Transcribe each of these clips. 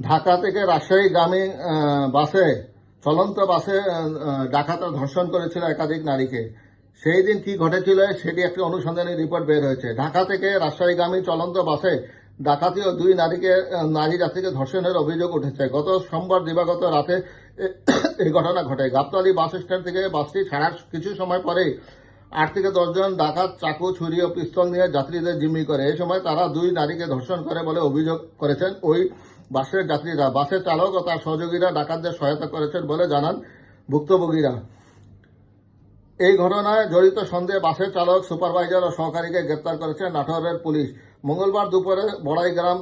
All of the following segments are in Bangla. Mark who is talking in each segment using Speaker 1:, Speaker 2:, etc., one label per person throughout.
Speaker 1: ঢাকা থেকে রাজশাহীগামী আহ, বাসে চলন্ত বাসে আহ, ডাকাতরা ধর্ষণ করেছিল একাধিক নারীকে। সেই দিন কি ঘটেছিল সেটি একটি অনুসন্ধানী রিপোর্ট বের হয়েছে। ঢাকা থেকে রাজশাহী রাজশাহীগামী চলন্ত বাসে ডাকাতি ও দুই নারীকে নারী যাত্রীকে ধর্ষণের অভিযোগ উঠেছে। গত সোমবার দিবাগত রাতে এই ঘটনা ঘটে। গাবতলী বাস স্ট্যান্ড থেকে বাসটি ছাড়ার কিছু সময় পরেই আট থেকে দশজন ডাকাত চাকু ছুরি ও পিস্তল নিয়ে যাত্রীদের জিম্মি করে। এই সময় তারা দুই নারীকে ধর্ষণ করে বলে অভিযোগ করেছেন। ওই বাসের যাত্রীরা, বাসের চালক ও তার সহযোগীরা ডাকাতদের সহায়তা করেছেন বলে জানান ভুক্তভোগীরা। এই ঘটনায় জড়িত সন্দেহে বাসের চালক, সুপারভাইজার ও সহকারীকে গ্রেপ্তার করেছে নাটোরের পুলিশ। মঙ্গলবার দুপুরে বড়াইগ্রাম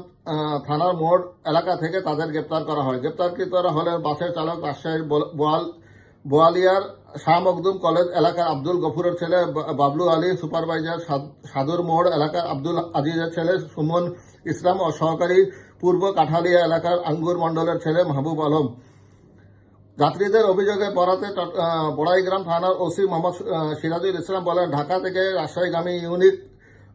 Speaker 1: থানার মোড় এলাকা থেকে তাদের গ্রেপ্তার করা হয়। গ্রেপ্তারকৃতরা হলেন বাসের চালক রাজশাহীর বোয়াল বোয়ালিয়ার শাহ মখদুম কলেজ এলাকার আব্দুল গফুরের ছেলে বাবলু আলী, সুপারভাইজার সাদুর মোড় এলাকার আব্দুল আজিজের ছেলে সুমন ইসলাম ও সহকারী পূর্ব কাঠালিয়া এলাকার আঙ্গুর মণ্ডলের ছেলে মাহবুব আলম। যাত্রীদের অভিযোগে আহ, বড়াইগ্রাম থানার ওসি মোহাম্মদ সিরাজুল ইসলাম বলেন ঢাকা থেকে রাজশাহীগামী ইউনিক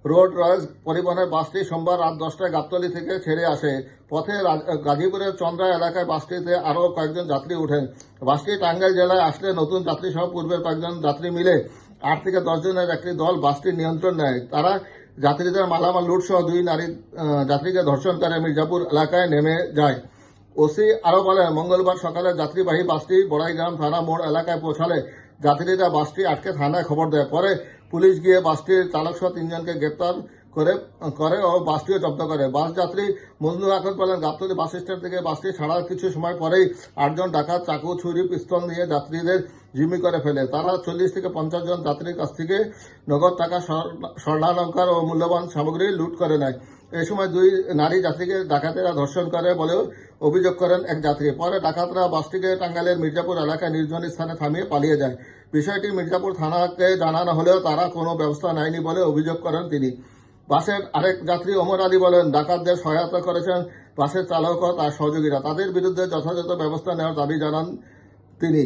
Speaker 1: রোড রয়েস পরিবহনের বাসটি সোমবার রাত দশটায় গাবতলী থেকে ছেড়ে আসে। পথে গাজীপুরের চন্দ্রা এলাকায় বাসটিতে আরও কয়েকজন যাত্রী ওঠেন। বাসটি টাঙ্গাইল জেলায় আসলে নতুন যাত্রী সহ পূর্বের কয়েকজন যাত্রী মিলে আট থেকে দশ জনের একটি দল বাসটির নিয়ন্ত্রণ নেয়। তারা যাত্রীদের মালামাল লুট সহ দুই নারী যাত্রীকে ধর্ষণ করে মির্জাপুর এলাকায় নেমে যায়। ওসি আরও বলেন মঙ্গলবার সকালে যাত্রীবাহী বাসটি বড়াইগ্রাম থানা মোড় এলাকায় পৌঁছালে যাত্রীরা বাসটি আটকে থানায় খবর দেয় পরে পুলিশ গিয়ে বাসটির চালক সহ তিনজনকে গ্রেপ্তার করে করে ও বাসটিও জব্দ করে। বাস যাত্রী মজনু আখত বলেন, গাবতলী বাস স্ট্যান্ড থেকে বাসটি ছাড়ার কিছু সময় পরেই আটজন ডাকাত চাকু, ছুরি, পিস্তল নিয়ে যাত্রীদের জিম্মি করে ফেলে। তারা চল্লিশ থেকে পঞ্চাশ জন যাত্রীর কাছ থেকে নগদ টাকা স্বর্ণালঙ্কার ও মূল্যবান সামগ্রী লুট করে নেয়। এই সময় দুই নারী যাত্রীকে ডাকাতেরা ধর্ষণ করে বলেও অভিযোগ করেন এক যাত্রী। পরে ডাকাতরা বাসটিকে টাঙ্গাইলের মির্জাপুর এলাকায় নির্জন স্থানে থামিয়ে পালিয়ে যায়। বিষয়টি মির্জাপুর থানাকে জানানো হলেও তারা কোনো ব্যবস্থা নেয়নি বলে অভিযোগ করেন তিনি। বাসের আরেক যাত্রী ওমর আলী বলেন, ডাকাতদের সহায়তা করেছেন বাসের চালক তার সহযোগীরা। তাদের বিরুদ্ধে যথাযথ ব্যবস্থা নেওয়ার দাবি জানান তিনি।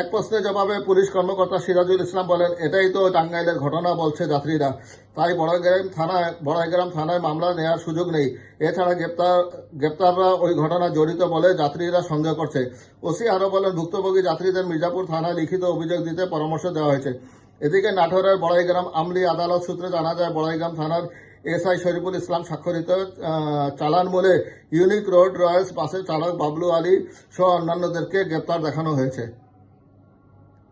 Speaker 1: এক প্রশ্নের জবাবে পুলিশ কর্মকর্তা সিরাজুল ইসলাম বলেন, এটাই তো টাঙ্গাইলের ঘটনা, বলছে যাত্রীরা। তাই বড়াইগ্রাম থানায় বড়াইগ্রাম থানায় মামলা নেওয়ার সুযোগ নেই। এছাড়া গ্রেপ্তার, গ্রেপ্তাররা ওই ঘটনায় জড়িত বলে যাত্রীরা সন্দেহ করছে। ওসি আরও বলেন, ভুক্তভোগী যাত্রীদের মির্জাপুর থানায় লিখিত অভিযোগ দিতে পরামর্শ দেওয়া হয়েছে। এদিকে নাটোরের বড়াইগ্রাম আমলি আদালত সূত্রে জানা যায়, বড়াইগ্রাম থানার এসআই শরীফুল ইসলাম স্বাক্ষরিত চালান মূলে ইউনিক রোড রয়েস বাসের চালক বাবলু আলী সহ অন্যান্যদেরকে গ্রেপ্তার দেখানো হয়েছে।